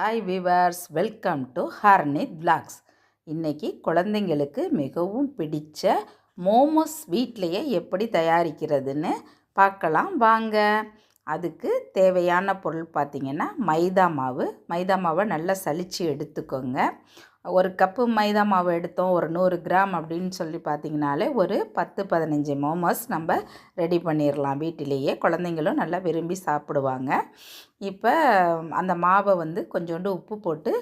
Hi viewers welcome to Harnith blogs இன்றைக்கி குழந்தைங்களுக்கு மிகவும் பிடித்த மோமோஸ் வீட்டிலையே எப்படி தயாரிக்கிறதுன்னு பார்க்கலாம். வாங்க. அதுக்கு தேவையான பொருள் பார்த்திங்கன்னா மைதா மாவு. மைதா மாவை நல்லா சலித்து எடுத்துக்கோங்க. ஒரு கப்பு மைதா மாவு எடுத்தோம் ஒரு நூறு கிராம் அப்படின்னு சொல்லி பார்த்தீங்கனாலே ஒரு பத்து பதினஞ்சு மோமோஸ் நம்ம ரெடி பண்ணிடலாம் வீட்டிலேயே. குழந்தைங்களும் நல்லா விரும்பி சாப்பிடுவாங்க. இப்போ அந்த மாவை வந்து கொஞ்சோண்டு உப்பு போட்டு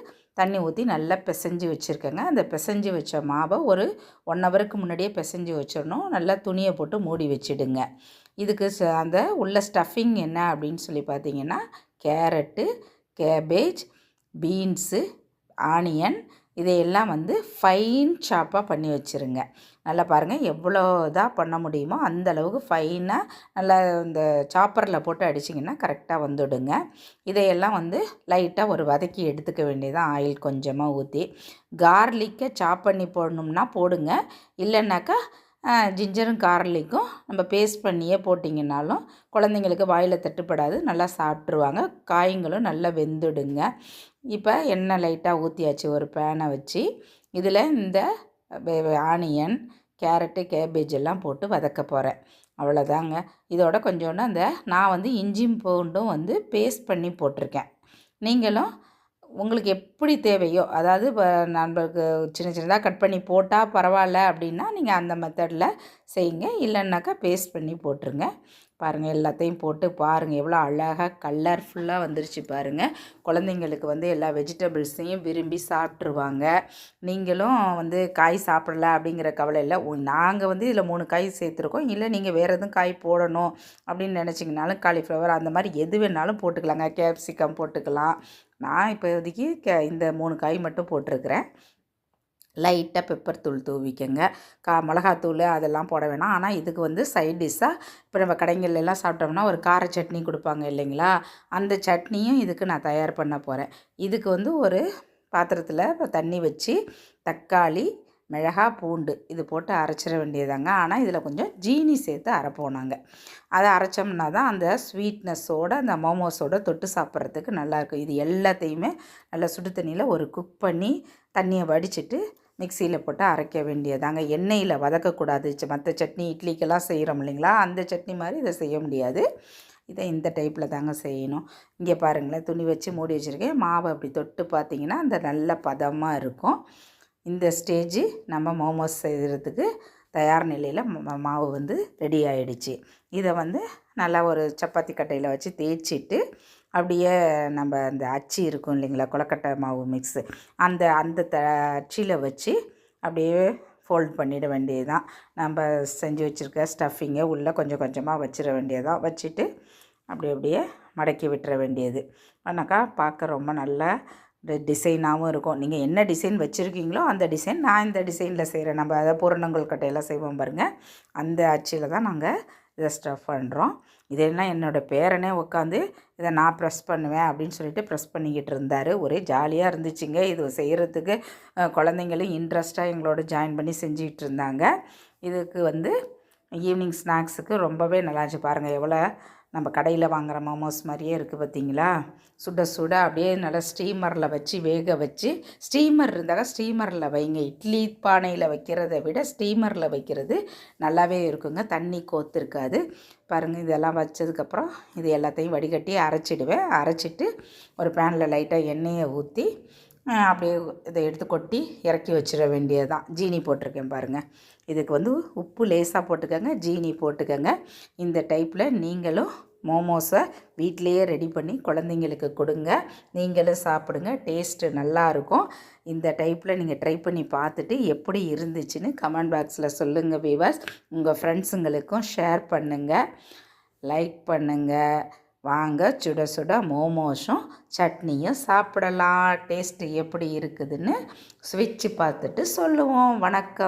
தண்ணி ஊற்றி நல்லா பிசைஞ்சு வச்சுருக்கேங்க. அந்த பிசைஞ்சு வச்ச மாவை ஒரு ஒன் ஹவருக்கு முன்னாடியே பிசைஞ்சு வச்சிடணும். நல்லா துணியை போட்டு மூடி வச்சிடுங்க. இதுக்கு அந்த உள்ள ஸ்டஃபிங் என்ன அப்படின்னு சொல்லி பார்த்தீங்கன்னா கேரட்டு கேபேஜ் பீன்ஸு ஆனியன் இதையெல்லாம் வந்து ஃபைன் சாப்பாக பண்ணி வச்சுருங்க. நல்லா பாருங்கள் எவ்வளோ இதாக பண்ண முடியுமோ அந்த அளவுக்கு ஃபைனாக நல்லா இந்த சாப்பரில் போட்டு அடிச்சிங்கன்னா கரெக்டாக வந்துடுங்க. இதையெல்லாம் வந்து லைட்டாக ஒரு வதக்கி எடுத்துக்க வேண்டியதான் ஆயில் கொஞ்சமாக ஊற்றி கார்லிக்கை சாப் பண்ணி போடணும்னா போடுங்க. இல்லைன்னாக்கா ஜிஞ்சரும் கார்லிக்கும் நம்ம பேஸ்ட் பண்ணியே போட்டிங்கனாலும் குழந்தைங்களுக்கு வாயில் தட்டுப்படாது. நல்லா சாப்பிட்ருவாங்க காய்களும் நல்லா வெந்துடுங்க. இப்போ எண்ணெய் லைட்டாக ஊற்றியாச்சு ஒரு பேனை வச்சு. இதில் இந்த ஆனியன் கேரட்டு கேபேஜ் எல்லாம் போட்டு வதக்க போகிறேன் அவ்வளோதாங்க. இதோட கொஞ்சோண்டு அந்த நான் வந்து இஞ்சியும் பூண்டும் வந்து பேஸ்ட் பண்ணி போட்டிருக்கேன். நீங்களும் உங்களுக்கு எப்படி தேவையோ அதாவது இப்போ நம்மளுக்கு சின்ன சின்னதாக கட் பண்ணி போட்டால் பரவாயில்ல அப்படின்னா நீங்கள் அந்த மெத்தடில் செய்யுங்க. இல்லைன்னாக்கா பேஸ்ட் பண்ணி போட்டுருங்க. பாருங்கள் எல்லாத்தையும் போட்டு பாருங்கள் எவ்வளோ அழகாக கலர்ஃபுல்லாக வந்துருச்சு பாருங்கள் குழந்தைங்களுக்கு வந்து எல்லா வெஜிடபிள்ஸையும் விரும்பி சாப்பிட்ருவாங்க நீங்களும் வந்து காய் சாப்பிடல அப்படிங்கிற கவலை இல்லை. நாங்கள் வந்து இதில் மூணு காய் சேர்த்துருக்கோம். இல்லை நீங்கள் வேறு எதுவும் காய் போடணும் அப்படின்னு நினச்சிங்கனாலும் காலிஃப்ளவர் அந்த மாதிரி எது வேணாலும் போட்டுக்கலாங்க. கேப்சிகம் போட்டுக்கலாம். நான் இப்போதைக்கு கே இந்த மூணு காய் மட்டும் போட்டிருக்கிறேன். லைட்டாக பெப்பர் தூள் தூவிக்கங்க. கா மிளகாத்தூள் அதெல்லாம் போட வேணாம். ஆனால் இதுக்கு வந்து சைட் டிஷ்ஷாக இப்போ நம்ம கடைங்கள்லாம் சாப்பிட்டோம்னா ஒரு கார சட்னி கொடுப்பாங்க இல்லைங்களா? அந்த சட்னியும் இதுக்கு நான் தயார் பண்ண போகிறேன் இதுக்கு வந்து ஒரு பாத்திரத்தில் தண்ணி வச்சு தக்காளி மிளகா பூண்டு இது போட்டு அரைச்சிட வேண்டியதாங்க. ஆனால் இதில் கொஞ்சம் ஜீனி சேர்த்து அரைப்போம் நாங்கள் அதை அரைச்சோம்னா தான் அந்த ஸ்வீட்னஸோட அந்த மோமோஸோட தொட்டு சாப்பிட்றதுக்கு நல்லாயிருக்கும் இது எல்லாத்தையுமே நல்லா சுடு தண்ணியில் ஒரு குக் பண்ணி தண்ணியை வடிச்சிட்டு மிக்சியில் போட்டு அரைக்க வேண்டியதாங்க எண்ணெயில் வதக்கக்கூடாது. மற்ற சட்னி இட்லிக்கெல்லாம் செய்கிறோம் இல்லைங்களா? அந்த சட்னி மாதிரி இதை செய்ய முடியாது. இதை இந்த டைப்பில் தாங்க செய்யணும். இங்கே பாருங்களேன் துணி வச்சு மூடி வச்சுருக்கேன். மாவை அப்படி தொட்டு பார்த்திங்கன்னா அந்த நல்ல பதமாக இருக்கும். இந்த ஸ்டேஜ் நம்ம மோமோஸ் செய்கிறதுக்கு தயார் நிலையில் மாவு வந்து ரெடி ஆகிடுச்சு இதை வந்து நல்லா ஒரு சப்பாத்தி கட்டையில் வச்சு தேய்ச்சிட்டு அப்படியே நம்ம அந்த அச்சு இருக்கும் இல்லைங்களா கொலக்கட்டை மாவு மிக்ஸு அந்த அந்த த அச்சியில் வச்சு அப்படியே ஃபோல்ட் பண்ணிட வேண்டியது தான் நம்ம செஞ்சு வச்சுருக்க ஸ்டஃபிங்கை உள்ளே கொஞ்சம் கொஞ்சமாக வச்சிட வேண்டியதான் வச்சுட்டு அப்படி அப்படியே மடக்கி விட்டுற வேண்டியது. ஆனாக்கா பார்க்க ரொம்ப நல்லா டிசைனாகவும் இருக்கும். நீங்கள் என்ன டிசைன் வச்சுருக்கீங்களோ அந்த டிசைன் நான் இந்த டிசைனில் செய்கிறேன் நம்ம அதை பூரணங்கள் கட்டையெல்லாம் செய்வோம் பாருங்கள் அந்த அச்சில் தான் நாங்கள் இதை ஸ்டஃப் பண்ணுறோம் இதெல்லாம் என்னோடய பேரனே உட்காந்து இதை நான் ப்ரெஸ் பண்ணுவேன் அப்படின்னு சொல்லிட்டு ப்ரெஸ் பண்ணிக்கிட்டு இருந்தார். ஒரே ஜாலியாக இருந்துச்சுங்க. இது செய்கிறதுக்கு குழந்தைங்களும் இன்ட்ரெஸ்ட்டாக எங்களோட ஜாயின் பண்ணி செஞ்சுக்கிட்டு இருந்தாங்க. இதுக்கு வந்து ஈவினிங் ஸ்நாக்ஸுக்கு ரொம்பவே நல்லாச்சு பாருங்கள் எவ்வளோ நம்ம கடையில் வாங்குகிற மோமோஸ் மாதிரியே இருக்குது பார்த்தீங்களா? சுட சுட அப்படியே நல்லா ஸ்டீமரில் வச்சு வேக வச்சு ஸ்டீமர் இருந்தால் ஸ்டீமரில் வைங்க. இட்லி பானையில் வைக்கிறத விட ஸ்டீமரில் வைக்கிறது நல்லாவே இருக்குங்க. தண்ணி கோத்துருக்காது பாருங்கள் இதெல்லாம் வச்சதுக்கப்புறம் இது எல்லாத்தையும் வடிகட்டி அரைச்சிடுவேன். அரைச்சிட்டு ஒரு பேனில் லைட்டாக எண்ணெயை ஊற்றி அப்படியே இதை எடுத்து கொட்டி இறக்கி வச்சிட வேண்டியது தான் ஜீனி போட்டிருக்கேன் பாருங்கள் இதுக்கு வந்து உப்பு லேசாக போட்டுக்கோங்க ஜீனி போட்டுக்கோங்க. இந்த டைப்பில் நீங்களும் மோமோஸை வீட்டிலையே ரெடி பண்ணி குழந்தைங்களுக்கு கொடுங்க. நீங்களும் சாப்பிடுங்க டேஸ்ட்டு நல்லாயிருக்கும் இந்த டைப்பில் நீங்கள் ட்ரை பண்ணி பார்த்துட்டு எப்படி இருந்துச்சுன்னு கமெண்ட் பாக்ஸில் சொல்லுங்கள் வீவர்ஸ் உங்கள் ஃப்ரெண்ட்ஸுங்களுக்கும் ஷேர் பண்ணுங்கள் லைக் பண்ணுங்கள் வாங்க சுட சுட மோமோஸும் சட்னியும் சாப்பிடலாம். டேஸ்ட்டு எப்படி இருக்குதுன்னு சுவிட்சு பார்த்துட்டு சொல்லுவோம். வணக்கம்.